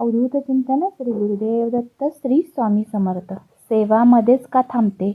अवधूत चिंतन श्री गुरुदेव दत्त श्री स्वामी समर्थ. सेवामध्येच का थांबते?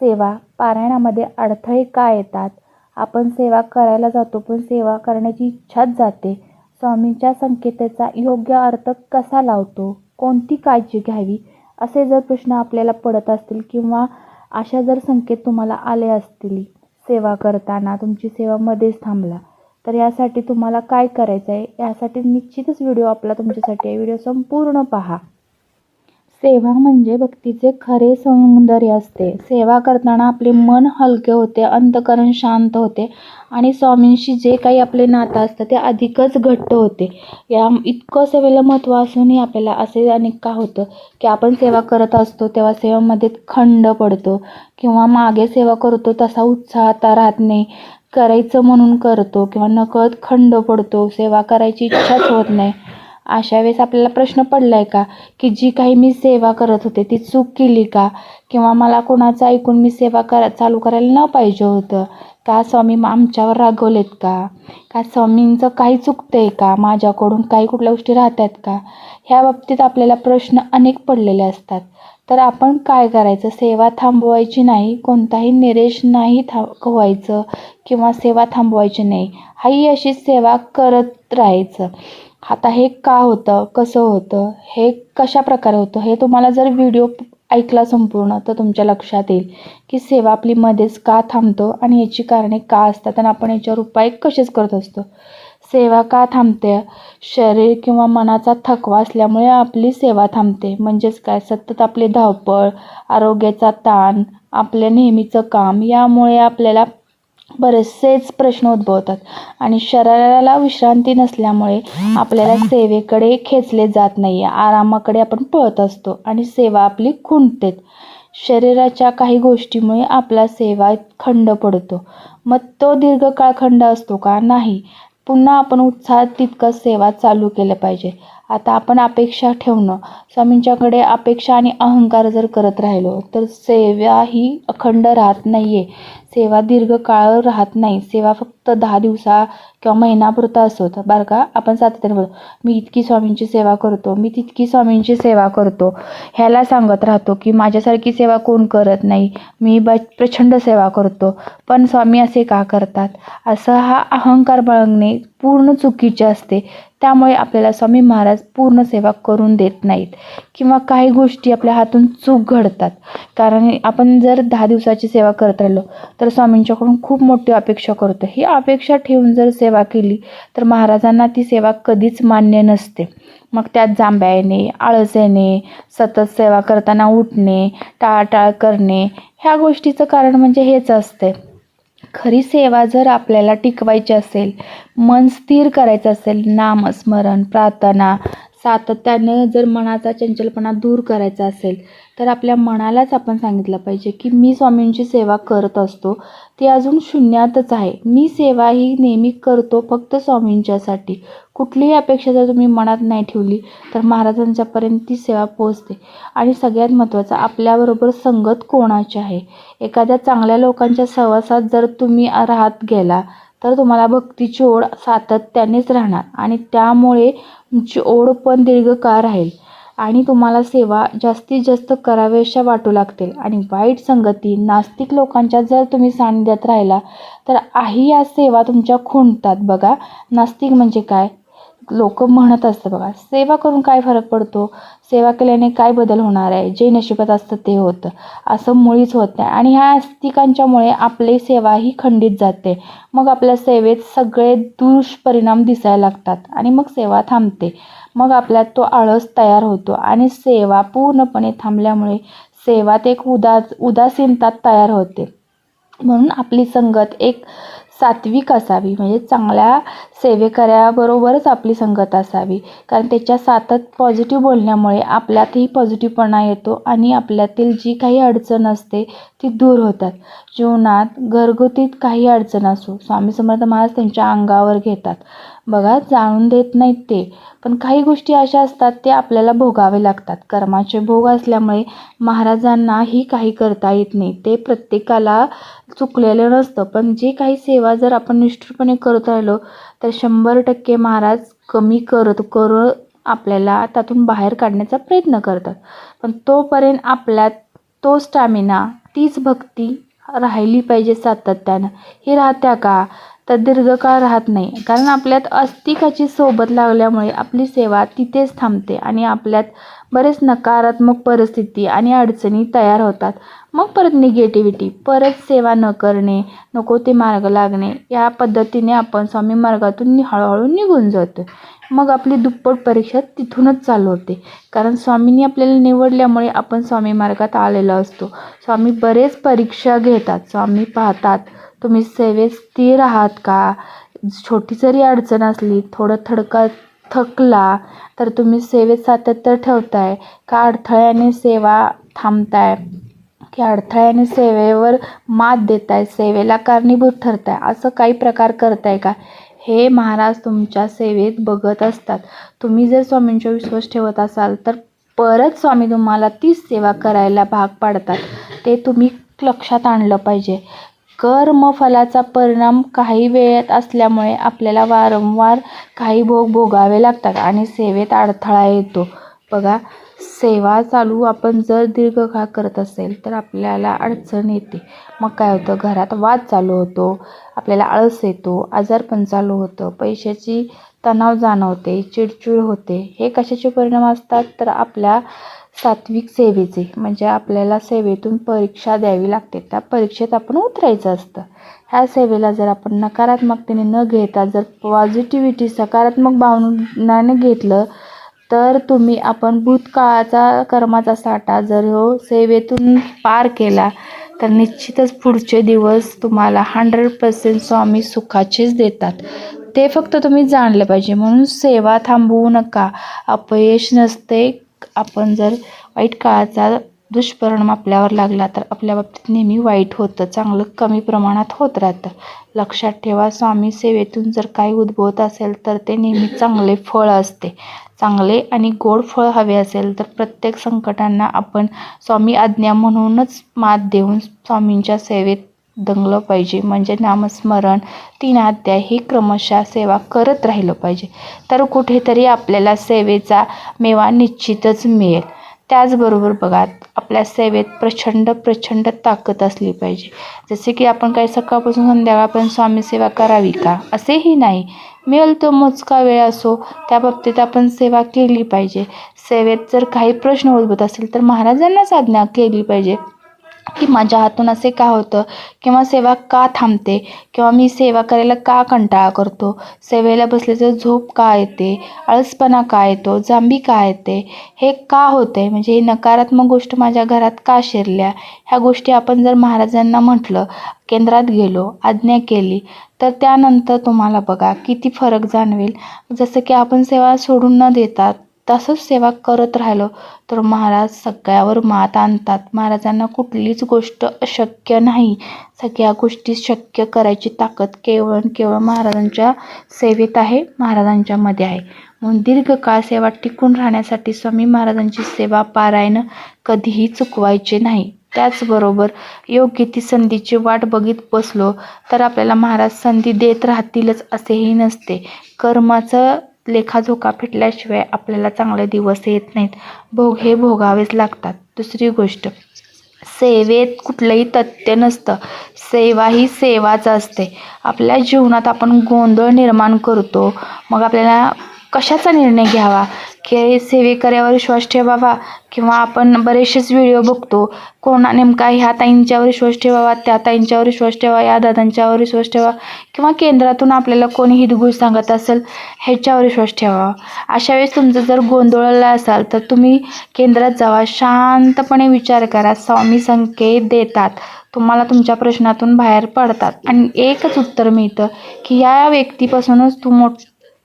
सेवा पारायणामध्ये अडथळे का येतात? आपण सेवा करायला जातो पण सेवा करण्याची इच्छाच जाते. स्वामींच्या संकेताचा योग्य अर्थ कसा लावतो? कोणती काळजी घ्यावी? असे जर प्रश्न आपल्याला पडत असतील किंवा अशा जर संकेत तुम्हाला आले असतील सेवा करताना तुमची सेवा मध्येच थांबला. तर यासाठी तुम्हाला काय करायचं आहे? यासाठी निश्चितच व्हिडिओ आपला तुमच्यासाठी आहे. व्हिडिओ संपूर्ण पहा. सेवा म्हणजे भक्तीचे खरे सौंदर्य असते. सेवा करताना आपले मन हलके होते अंतकरण शांत होते आणि स्वामींशी जे काही आपले नातं असतं ते अधिकच घट्ट होते. या इतकं सेवेला महत्त्व असूनही आपल्याला असे अनेक का होतं की आपण सेवा करत असतो तेव्हा सेवेमध्ये खंड पडतो किंवा मागे सेवा करतो तसा उत्साह आता राहत नाही. करायचं म्हणून करतो किंवा नकळत खंड पडतो सेवा करायची इच्छाच होत नाही. अशा वेळेस आपल्याला प्रश्न पडला आहे का? की जी काही मी सेवा करत होते ती चूक केली का? किंवा मला कोणाचं ऐकून मी सेवा करा चालू करायला न पाहिजे होतं. का स्वामी आमच्यावर रागवलेत का? का स्वामींचं काही चुकतं आहे का? माझ्याकडून काही कुठल्या गोष्टी राहतात का? ह्या बाबतीत आपल्याला प्रश्न अनेक पडलेले असतात. तर आपण काय करायचं? सेवा थांबवायची नाही कोणताही निरेश नाही था व्हायचं किंवा सेवा थांबवायची नाही. हाही अशी सेवा करत राहायचं. आता हे का होतं? कसं होतं? हे कशा प्रकारे होतं? हे तुम्हाला जर व्हिडिओ ऐकला संपूर्ण तर तुमच्या लक्षात येईल की सेवा आपली मध्येच का थांबतो आणि याची कारणे का असतात आणि आपण याच्यावर उपाय कसेच करत असतो. सेवा का थांबते? शरीर किंवा मनाचा थकवा असल्यामुळे आपली सेवा थांबते. म्हणजेच काय? सतत आपली धावपळ आरोग्याचा ताण आपल्या नेहमीचं काम यामुळे आपल्याला बरेचसेच प्रश्न उद्भवतात. आणि शरीराला विश्रांती नसल्यामुळे आपल्याला सेवेकडे खेचले जात नाही. आरामाकडे आपण पळत असतो आणि सेवा आपली खुंटतेत शरीराच्या काही गोष्टीमुळे आपला सेवा खंड पडतो. मग तो दीर्घकाळ खंड असतो का? नाही. पुन्हा आपण उत्साहात तितकंच सेवा चालू केलं पाहिजे. आता आपण अपेक्षा ठेवणं. स्वामींच्याकडे अपेक्षा आणि अहंकार जर करत राहिलो तर सेवा ही अखंड राहत नाही आहे सेवा दीर्घकाळ राहत नाही. सेवा फक्त दहा दिवसा किंवा महिनापुरता असतो तर बरं का? आपण सातत्याने बोलतो मी इतकी स्वामींची सेवा करतो मी तितकी स्वामींची सेवा करतो. ह्याला सांगत राहतो की माझ्यासारखी सेवा कोण करत नाही? मी ब प्रचंड सेवा करतो. पण स्वामी असे का करतात? असं हा अहंकार बाळगणे पूर्ण चुकीचे असते. त्यामुळे आपल्याला स्वामी महाराज पूर्ण सेवा करून देत नाहीत. किंवा काही गोष्टी आपल्या हातून चूक घडतात. कारण आपण जर दहा दिवसाची सेवा करत राहिलो तर स्वामींच्याकडून खूप मोठी अपेक्षा करतो. ही अपेक्षा ठेवून जर सेवा केली तर महाराजांना ती सेवा कधीच मान्य नसते. मग त्यात जांभ्या येणे आळस येणे सतत सेवा करताना उठणे टाळाटाळ करणे ह्या गोष्टीचं कारण म्हणजे हेच असते. खरी सेवा जर आपल्याला टिकवायची असेल मन स्थिर करायचं असेल नामस्मरण प्रार्थना सातत्याने जर मनाचा चंचलपणा दूर करायचा असेल तर आपल्या मनालाच आपण सांगितलं पाहिजे की मी स्वामींची सेवा करत असतो. ती अजून शून्यातच आहे. मी सेवा ही नेहमी करतो फक्त स्वामींच्यासाठी. कुठलीही अपेक्षा जर तुम्ही मनात नाही ठेवली तर महाराजांच्यापर्यंत ती सेवा पोहोचते. आणि सगळ्यात महत्त्वाचं आपल्याबरोबर संगत कोणाची आहे? एखाद्या चांगल्या लोकांच्या सहवासात जर तुम्ही राहत गेला तर तुम्हाला भक्तीची ओढ सातत्यानेच राहणार. आणि त्यामुळे तुमची ओढ पण दीर्घकाळ राहील. आणि तुम्हाला सेवा जास्तीत जास्त कराव्याशा वाटू लागतील. आणि वाईट संगती नास्तिक लोकांच्या जर तुम्ही सानिध्यात राहिला तर आही या सेवा तुमच्या खुंटतात. बघा नास्तिक म्हणजे काय? लोक म्हणत असतं बघा सेवा करून काय फरक पडतो? सेवा केल्याने काय बदल होणार आहे? जे नशिबात असतं ते होतं. असं मुळीच होत नाही. आणि ह्या आस्तिकांच्यामुळे आपली सेवा ही खंडित जाते. मग आपल्या सेवेत सगळे दुष्परिणाम दिसायला लागतात आणि मग सेवा थांबते. मग आपल्यात तो आळस तयार होतो आणि सेवा पूर्णपणे थांबल्यामुळे सेवात एक उदास उदासीनता तयार होते. म्हणून आपली संगत एक सात्विक असावी म्हणजे चांगल्या सेवेकऱ्याबरोबरच आपली संगत असावी. कारण त्याच्या सातत पॉझिटिव्ह बोलण्यामुळे आपल्यातही पॉझिटिव्हपणा येतो आणि आपल्यातील जी काही अडचण असते ती दूर होतात. जीवनात घरगुतीत काही अडचण असो स्वामी समर्थ महाराज त्यांच्या अंगावर घेतात. बघा जाणून देत नाहीत ते पण काही गोष्टी अशा असतात ते आपल्याला भोगावे लागतात. कर्माचे भोग असल्यामुळे महाराजांनाही काही करता येत नाही. ते प्रत्येकाला चुकलेलं नसतं पण जे काही सेवा जर आपण निष्ठुरपणे करत राहिलो तर शंभर टक्के महाराज कमी करत करू आपल्याला त्यातून बाहेर काढण्याचा प्रयत्न करतात. पण तोपर्यंत आपल्यात तो स्टॅमिना तीच भक्ती राहिली पाहिजे सातत्यानं. ही राहत्या का? तर दीर्घकाळ राहत नाही. कारण आपल्यात अस्तिकाची सोबत लागल्यामुळे आपली सेवा तिथेच थांबते आणि आपल्यात बरेच नकारात्मक परिस्थिती आणि अडचणी तयार होतात. मग परत निगेटिव्हिटी परत सेवा न करणे नको ते मार्ग लागणे या पद्धतीने आपण स्वामी मार्गातून हळूहळू निघून जातो. मग आपली दुप्पट परीक्षा तिथूनच चालू होते. कारण स्वामींनी आपल्याला निवडल्यामुळे आपण स्वामी मार्गात आलेलो असतो. स्वामी बरेच परीक्षा घेतात. स्वामी पाहतात. तुम्ही सेवेत स्थिर आहात का? छोटी जरी अडचण असली थोडं थडका थकला तर तुम्ही सेवेत सातत्य ठेवताय का अडथळ्याने सेवा थांबताय? की अडथळ्याने सेवेवर मात देताय सेवेला कारणीभूत ठरताय? असं काही प्रकार करताय का? हे महाराज तुमच्या सेवेत बघत असतात. तुम्ही जर स्वामींचा विश्वास ठेवत असाल तर परत स्वामी तुम्हाला तीच सेवा करायला भाग पाडतात. ते तुम्ही लक्षात आणलं पाहिजे. कर्मफलाचा परिणाम काही वेळेत असल्यामुळे आपल्याला वारंवार काही भोग भोगावे लागतात आणि सेवेत अडथळा येतो. बघा सेवा चालू आपण जर दीर्घकाळ करत असेल तर आपल्याला अडचण येते. मग काय होतं? घरात वाद चालू होतो आपल्याला आळस येतो आजारपण चालू होतं पैशाची तणाव जाणवते चिडचिड होते. हे कशाचे परिणाम असतात? तर आपल्या सात्विक सेवेचे. म्हणजे आपल्याला सेवेतून परीक्षा द्यावी लागते. त्या परीक्षेत आपण उतरायचं असतं. ह्या सेवेला जर आपण नकारात्मकतेने न घेता जर पॉझिटिव्हिटी सकारात्मक भावनाने घेतलं तर तुम्ही आपण भूतकाळाचा कर्माचा साठा जर हो सेवेतून पार केला तर निश्चितच पुढचे दिवस तुम्हाला हंड्रेड पर्सेंट स्वामी सुखाचेच देतात. ते फक्त तुम्ही जाणलं पाहिजे. म्हणून सेवा थांबवू नका. अपयश नसते. आपण जर वाईट काळाचा दुष्परिणाम आपल्यावर लागला तर आपल्या बाबतीत नेहमी वाईट होतं. चांगलं कमी प्रमाणात होत राहतं. लक्षात ठेवा स्वामी सेवेतून जर काही उद्भवत असेल तर ते नेहमी चांगले फळ असते. चांगले आणि गोड फळ हवे असेल तर प्रत्येक संकटांना आपण स्वामी आज्ञा म्हणूनच मात देऊन स्वामींच्या सेवेत दंगलं पाहिजे. म्हणजे नामस्मरण तीन अध्याय ही क्रमशः सेवा करत राहिलं पाहिजे. तर कुठेतरी आपल्याला सेवेचा मेवा निश्चितच मिळेल. त्याचबरोबर बघा आपल्या सेवेत प्रचंड प्रचंड ताकद असली पाहिजे. जसे की आपण काही सकाळपासून संध्याकाळपर्यंत स्वामी सेवा करावी का? असेही नाही. मिळेल तो मोजका वेळ असो त्या बाबतीत आपण सेवा केली पाहिजे. सेवेत जर काही प्रश्न उद्भवत असेल तर महाराजांनाच आज्ञा केली पाहिजे. की माझ्या हातून असे का होतं? किंवा सेवा का थांबते? किंवा मी सेवा करायला का कंटाळा करतो? सेवेला बसल्याचं झोप का येते? आळसपणा का येतो? जांबी का येते? हे का होते म्हणजे ही नकारात्मक गोष्ट माझ्या घरात का शिरल्या? ह्या गोष्टी आपण जर महाराजांना म्हटलं केंद्रात गेलो आज्ञा केली तर त्यानंतर तुम्हाला बघा किती फरक जाणवेल. जसं की आपण सेवा सोडून न देतात तसंच सेवा करत राहिलो. तर महाराज सगळ्यावर मात आणतात. महाराजांना कुठलीच गोष्ट अशक्य नाही. सगळ्या गोष्टी शक्य करायची ताकद केवळ केवळ महाराजांच्या सेवेत आहे महाराजांच्यामध्ये आहे. म्हणून दीर्घकाळ सेवा टिकून राहण्यासाठी स्वामी महाराजांची सेवा पारायण कधीही चुकवायचे नाही. त्याचबरोबर योग्य ती संधीची वाट बघित बसलो तर आपल्याला महाराज संधी देत राहतीलच असेही नसते. कर्माचं लेखाजोखा फिटल्याशिवाय आपल्याला चांगले दिवस येत नाहीत. भोग हे भोगावेच लागतात. दुसरी गोष्ट सेवेत कुठलंही तथ्य नसतं. सेवा ही सेवाच असते. आपल्या जीवनात आपण गोंधळ निर्माण करतो. मग आपल्याला कशाचा निर्णय घ्यावा? की सेवेकऱ्यावर विश्वास ठेवावा किंवा आपण बरेचसेच व्हिडिओ बघतो. कोणा नेमका ह्या ताईंच्यावर विश्वास ठेवावा त्या ताईंच्यावर विश्वास ठेवा या दादांच्यावर विश्वास ठेवा किंवा केंद्रातून आपल्याला कोणी हितगुज सांगत असेल ह्याच्यावर विश्वास ठेवावा. अशा वेळेस तुमचं जर गोंधळला असाल तर तुम्ही केंद्रात जावा. शांतपणे विचार करा. स्वामी संकेत देतात. तुम्हाला तुमच्या प्रश्नातून बाहेर पडतात. आणि एकच उत्तर मिळतं की या व्यक्तीपासूनच तू मोठ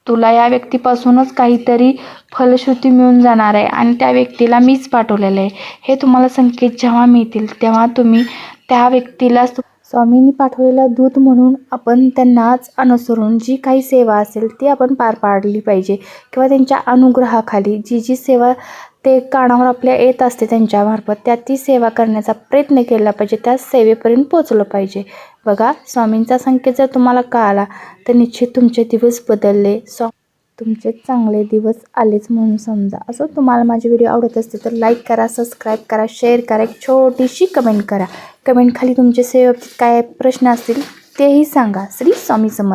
तुला या व्यक्तीपासूनच काहीतरी फलश्रुती मिळून जाणार आहे आणि त्या व्यक्तीला मीच पाठवलेलं आहे. हे तुम्हाला संकेत जेव्हा मिळतील तेव्हा तुम्ही त्या व्यक्तीला स्वामींनी पाठवलेला दूत म्हणून आपण त्यांनाच अनुसरून जी काही सेवा असेल ती आपण पार पाडली पाहिजे. किंवा त्यांच्या अनुग्रहाखाली जी जी सेवा ते कानावर आपल्या येत असते त्यांच्यामार्फत. त्या ती सेवा करण्याचा प्रयत्न केला पाहिजे. त्या सेवेपर्यंत पोचलं पाहिजे. बघा स्वामींचा संकेत जर तुम्हाला कळाला तर निश्चित तुमचे दिवस बदलले. स्वा तुमचे चांगले दिवस आलेच म्हणून समजा. असं तुम्हाला माझे व्हिडिओ आवडत असते तर लाईक करा सबस्क्राईब करा शेअर करा. एक छोटीशी कमेंट करा. कमेंट खाली तुमचे सेवेबाबतीत काय प्रश्न असतील तेही सांगा. श्री स्वामी समर्थ.